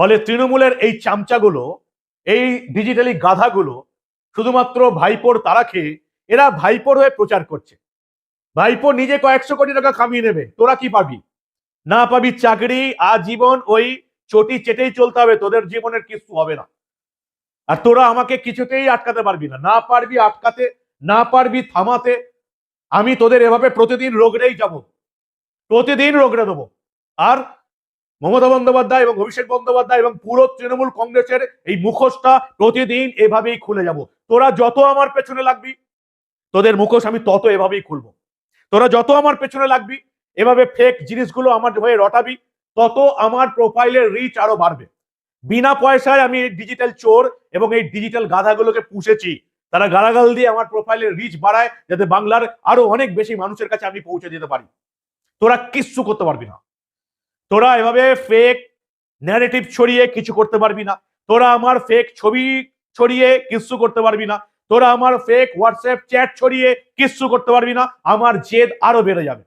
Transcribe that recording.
ফলে তৃণমূলের এই চামচাগুলো, এই ডিজিটালি গাধাগুলো, শুধুমাত্র ভাইপোর তারা খেয়ে, এরা ভাইপোর হয়ে প্রচার করছে। ভাইপো নিজে কয়েকশো কোটি টাকা কামিয়ে নেবে, তোরা কি পাবি? না পাবি চাকরি, আজীবন ওই চটি চেটেই চলতে হবে, তোদের জীবনের কিছু হবে না। আর তোরা আমাকে কিছুতেই আটকাতে পারবি না না পারবি আটকাতে, না পারবি থামাতে, আমি তোদের এভাবে প্রতিদিন রোগড়েই যাব। প্রতিদিন রোগড়ে দেবো। আর মমতা বন্দ্যোপাধ্যায় এবং অভিষেক বন্দ্যোপাধ্যায় এবং পুরো তৃণমূল কংগ্রেসের এই মুখোশটা প্রতিদিন এভাবেই খুলে যাব। তোরা যত আমার পেছনে লাগবি, তোদের মুখোশ আমি তত এভাবেই খুলবো। তোরা যত আমার পেছনে লাগবি, এভাবে ফেক জিনিসগুলো আমার হয়ে রটাবি, তত আমার প্রোফাইলের রিচ আরও বাড়বে। বিনা পয়সায় আমি এই ডিজিটাল চোর এবং এই ডিজিটাল গাধাগুলোকে পুষেছি। তারা গালাগাল দিয়ে আমার প্রোফাইলের রিচ বাড়ায়, যাতে বাংলার আরও অনেক বেশি মানুষের কাছে আমি পৌঁছে দিতে পারি। তোরা কিচ্ছু করতে পারবি না। তোরা এভাবে ফেক ন্যারেটিভ ছড়িয়ে কিছু করতে পারবি না। তোরা আমার ফেক ছবি ছড়িয়ে কিছু করতে পারবি না। তোরা আমার ফেক হোয়াটসঅ্যাপ চ্যাট ছড়িয়ে কিচ্ছু করতে পারবি না। আমার জেদ আরও বেড়ে যাবে।